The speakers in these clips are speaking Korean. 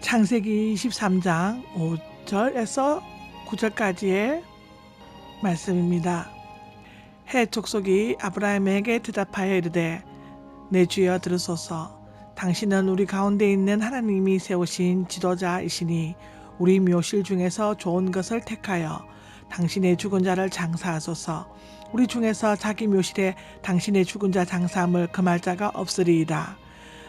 창세기 23장 5절에서 9절까지의 말씀입니다. 해 족속이 아브라함에게 대답하여 이르되 내 주여 들으소서 당신은 우리 가운데 있는 하나님이 세우신 지도자이시니 우리 묘실 중에서 좋은 것을 택하여 당신의 죽은 자를 장사하소서 우리 중에서 자기 묘실에 당신의 죽은 자 장사함을 금할 자가 없으리이다.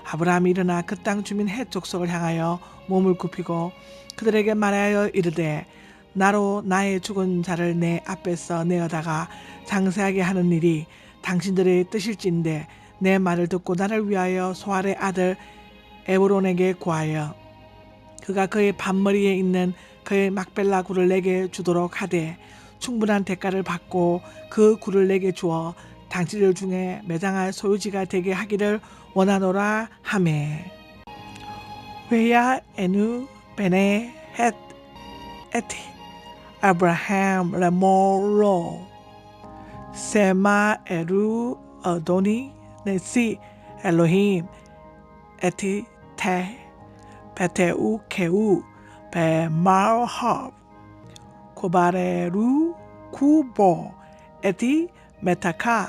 아브라함이 일어나 그 땅 주민 헷 족속을 향하여 몸을 굽히고 그들에게 말하여 이르되 나로 나의 죽은 자를 내 앞에서 내어다가 장사하게 하는 일이 당신들의 뜻일진데 내 말을 듣고 나를 위하여 소알의 아들 에브론에게 구하여 그가 그의 반머리에 있는 그의 막벨라 굴을 내게 주도록 하되 충분한 대가를 받고 그 굴을 내게 주어 당신들 중에 매장할 소유지가 되게 하기를 วนาโดราฮาเมเวียเอนูเปเนเฮตเอติอับราฮัมและโมโรเซมาเอรูเอโดนีเนซีเอโลฮิมเอติเทเปเทอูเคอูเปมาร์ฮอบคบาเรรูคูโบเอติเมตาคา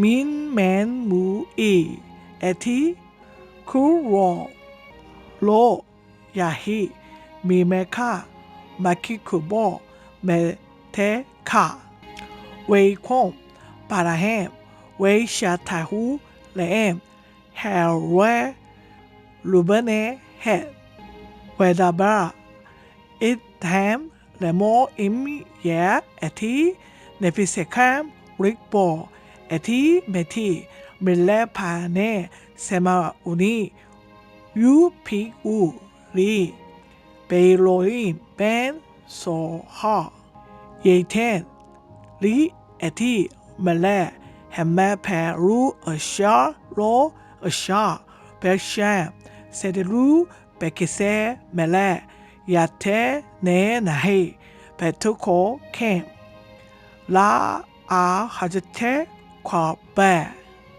มินแมนมูอี 라함 레모로 세마 에루 어도니 네시 엘로힘 에티 테 베테우 케우 베마르합 코바레루 쿠보 에티 메타카 민멘무이 에티 쿠로 로 야히 미메카 마키쿠보 메테카 웨이콤 바라햄 웨이샤타후 레엠 헬웨 루베네 헷 웨다바 이템 레모 임예 에티 네피세캄 릭보 에티 메티 밀레파네 세마우니 유피우 리 베일로임 벤 소하 예텐 리 에티 말레 햄메페루 어샤 로 어샤 베샴 세데루 베키세 멜레 야테 네 나히 베투코 캠라아 하즈테 과베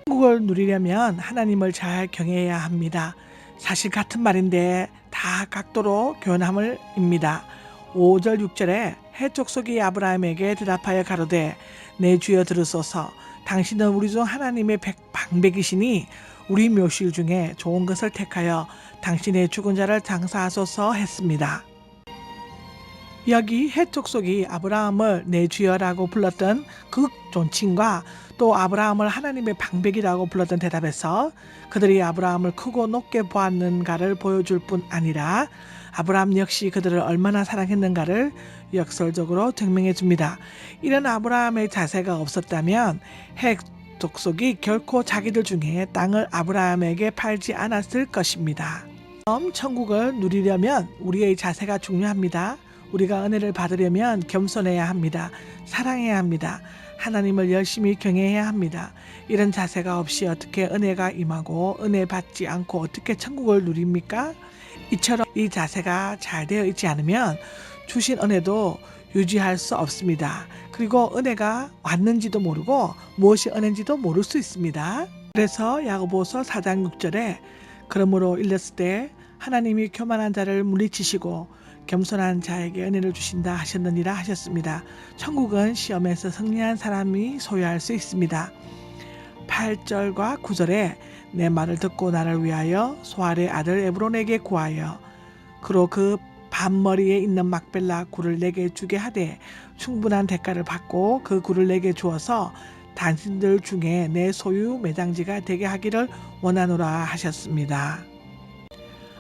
한국을 누리려면 하나님을 잘 경외해야 합니다. 사실 같은 말인데 다 각도로 교훈함을 입니다. 5절 6절에 해족속이 아브라함에게 대답하여 가로되 내 주여 들으소서 당신은 우리 중 하나님의 백, 방백이시니 우리 묘실 중에 좋은 것을 택하여 당신의 죽은 자를 장사하소서 했습니다. 여기 해족속이 아브라함을 내 주여라고 불렀던 그 존칭과 또 아브라함을 하나님의 방백이라고 불렀던 대답에서 그들이 아브라함을 크고 높게 보았는가를 보여줄 뿐 아니라 아브라함 역시 그들을 얼마나 사랑했는가를 역설적으로 증명해 줍니다. 이런 아브라함의 자세가 없었다면 핵 족속이 결코 자기들 중에 땅을 아브라함에게 팔지 않았을 것입니다. 천국을 누리려면 우리의 자세가 중요합니다. 우리가 은혜를 받으려면 겸손해야 합니다. 사랑해야 합니다. 하나님을 열심히 경외해야 합니다. 이런 자세가 없이 어떻게 은혜가 임하고 은혜 받지 않고 어떻게 천국을 누립니까? 이처럼 이 자세가 잘 되어 있지 않으면 주신 은혜도 유지할 수 없습니다. 그리고 은혜가 왔는지도 모르고 무엇이 은혜인지도 모를 수 있습니다. 그래서 야고보서 4장 6절에 그러므로 일렀을 때 하나님이 교만한 자를 물리치시고 겸손한 자에게 은혜를 주신다 하셨느니라 하셨습니다. 천국은 시험에서 승리한 사람이 소유할 수 있습니다. 8절과 9절에 내 말을 듣고 나를 위하여 소알의 아들 에브론에게 구하여 그로 그 반머리에 있는 막벨라 굴을 내게 주게 하되 충분한 대가를 받고 그 굴을 내게 주어서 당신들 중에 내 소유 매장지가 되게 하기를 원하노라 하셨습니다.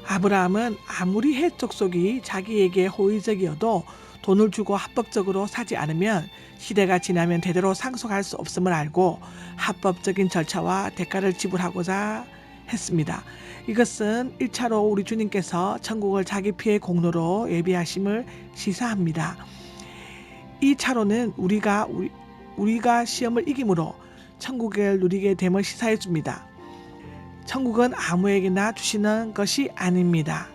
아브라함은 아무리 해 족속이 자기에게 호의적이어도 돈을 주고 합법적으로 사지 않으면 시대가 지나면 대대로 상속할 수 없음을 알고 합법적인 절차와 대가를 지불하고자 했습니다. 이것은 1차로 우리 주님께서 천국을 자기 피의 공로로 예비하심을 시사합니다. 2차로는 우리가 우리, 우리가 시험을 이김으로 천국을 누리게 됨을 시사해 줍니다. 천국은 아무에게나 주시는 것이 아닙니다.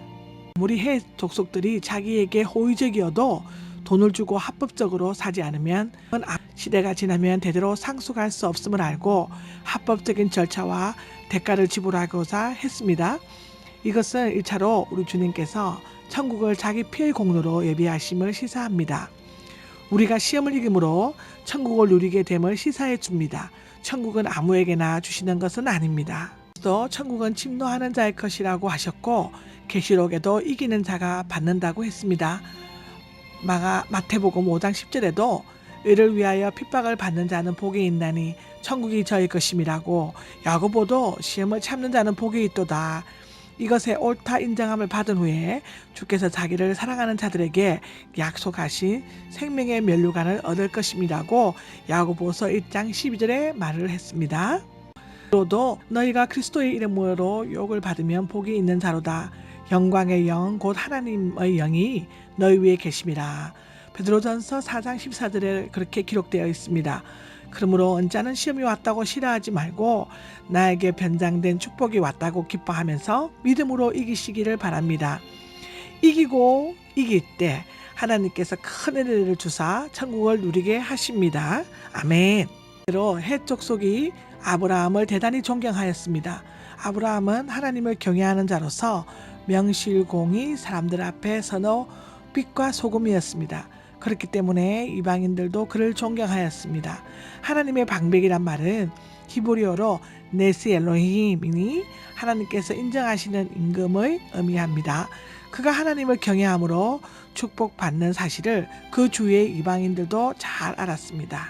아무리 해 족속들이 자기에게 호의적이어도 돈을 주고 합법적으로 사지 않으면 시대가 지나면 대대로 상속할 수 없음을 알고 합법적인 절차와 대가를 지불하고자 했습니다. 이것은 1차로 우리 주님께서 천국을 자기 피의 공로로 예비하심을 시사합니다. 우리가 시험을 이김으로 천국을 누리게 됨을 시사해 줍니다. 천국은 아무에게나 주시는 것은 아닙니다. 또 천국은 침노하는 자의 것이라고 하셨고 계시록에도 이기는 자가 받는다고 했습니다. 마가 마태복음 5장 10절에도 의를 위하여 핍박을 받는 자는 복이 있나니 천국이 저희 것임이라고 야고보도 시험을 참는 자는 복이 있도다. 이것에 옳다 인정함을 받은 후에 주께서 자기를 사랑하는 자들에게 약속하신 생명의 면류관을 얻을 것임이라고 야고보서 1장 12절에 말을 했습니다. 로도 너희가 그리스도의 이름으로 욕을 받으면 복이 있는 자로다. 영광의 영 곧 하나님의 영이 너희 위에 계심이라. 베드로전서 4장 14절에 그렇게 기록되어 있습니다. 그러므로 언짢은 시험이 왔다고 싫어하지 말고 나에게 변장된 축복이 왔다고 기뻐하면서 믿음으로 이기시기를 바랍니다. 이기고 이길 때 하나님께서 큰 은혜를 주사 천국을 누리게 하십니다. 아멘. 로 해쪽 속이 아브라함을 대단히 존경하였습니다. 아브라함은 하나님을 경외하는 자로서 명실공히 사람들 앞에 서너 빛과 소금이었습니다. 그렇기 때문에 이방인들도 그를 존경하였습니다. 하나님의 방백이란 말은 히브리어로 네스 엘로힘이니 하나님께서 인정하시는 임금의 의미합니다. 그가 하나님을 경외함으로 축복받는 사실을 그 주위의 이방인들도 잘 알았습니다.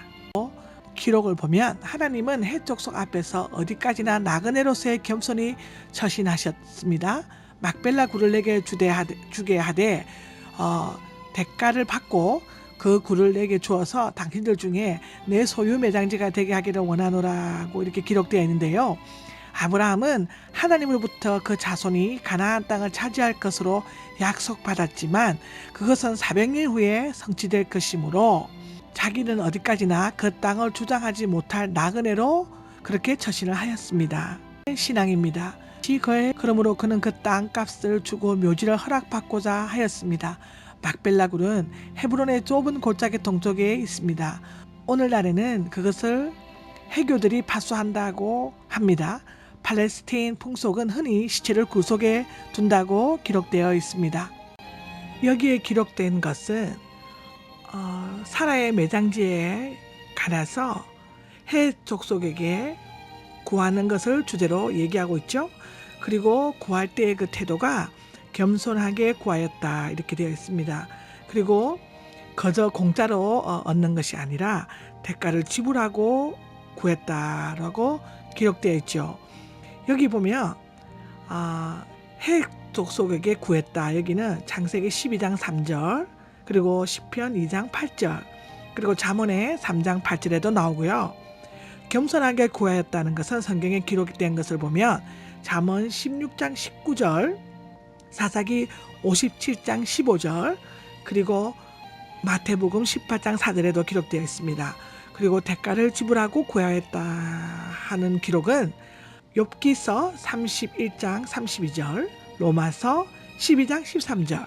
기록을 보면 하나님은 해족속 앞에서 어디까지나 나그네로서의 겸손히 처신하셨습니다. 막벨라 굴을 내게 주게 하되 어, 대가를 받고 그 굴을 내게 주어서 당신들 중에 내 소유 매장지가 되게 하기를 원하노라고 이렇게 기록되어 있는데요. 아브라함은 하나님으로부터 그 자손이 가나안 땅을 차지할 것으로 약속받았지만 그것은 400년 후에 성취될 것이므로 자기는 어디까지나 그 땅을 주장하지 못할 나그네로 그렇게 처신을 하였습니다. 신앙입니다. 지거에 그러므로 그는 그 땅값을 주고 묘지를 허락받고자 하였습니다. 막벨라굴은 헤브론의 좁은 골짜기 동쪽에 있습니다. 오늘날에는 그것을 해교들이 파수한다고 합니다. 팔레스테인 풍속은 흔히 시체를 구속에 둔다고 기록되어 있습니다. 여기에 기록된 것은 어, 사라의 매장지에 가서 해 족속에게 구하는 것을 주제로 얘기하고 있죠. 그리고 구할 때의 그 태도가 겸손하게 구하였다 이렇게 되어 있습니다. 그리고 거저 공짜로 어, 얻는 것이 아니라 대가를 지불하고 구했다라고 기록되어 있죠. 여기 보면 아, 해 족속에게 구했다. 여기는 창세기 12장 3절 그리고 시편 2장 8절 그리고 잠언의 3장 8절에도 나오고요. 겸손하게 구하였다는 것은 성경에 기록된 것을 보면 잠언 16장 19절 사사기 57장 15절 그리고 마태복음 18장 4절에도 기록되어 있습니다. 그리고 대가를 지불하고 구하였다 하는 기록은 욥기서 31장 32절, 로마서 12장 13절,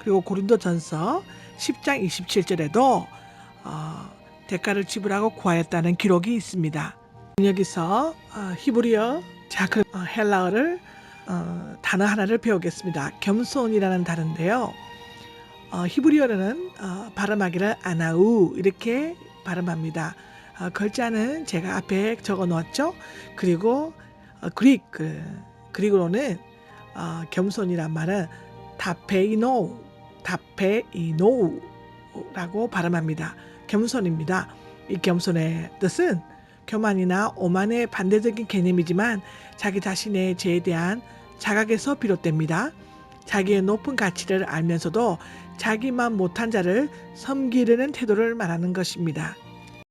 그리고 고린도전서 10장 27절에도 어, 대가를 지불하고 구하였다는 기록이 있습니다. 여기서 어, 히브리어, 자, 그 어, 헬라어를 어, 단어 하나를 배우겠습니다. 겸손이라는 단어인데요. 어, 히브리어로는 어, 발음하기를 아나우 이렇게 발음합니다. 어, 글자는 제가 앞에 적어 놓았죠. 그리고 어, 그릭 그, 그리고는 어, 겸손이란 말은 다페이노 다페이노라고 발음합니다. 겸손입니다. 이 겸손의 뜻은 교만이나 오만의 반대적인 개념이지만 자기 자신의 죄에 대한 자각에서 비롯됩니다. 자기의 높은 가치를 알면서도 자기만 못한 자를 섬기려는 태도를 말하는 것입니다.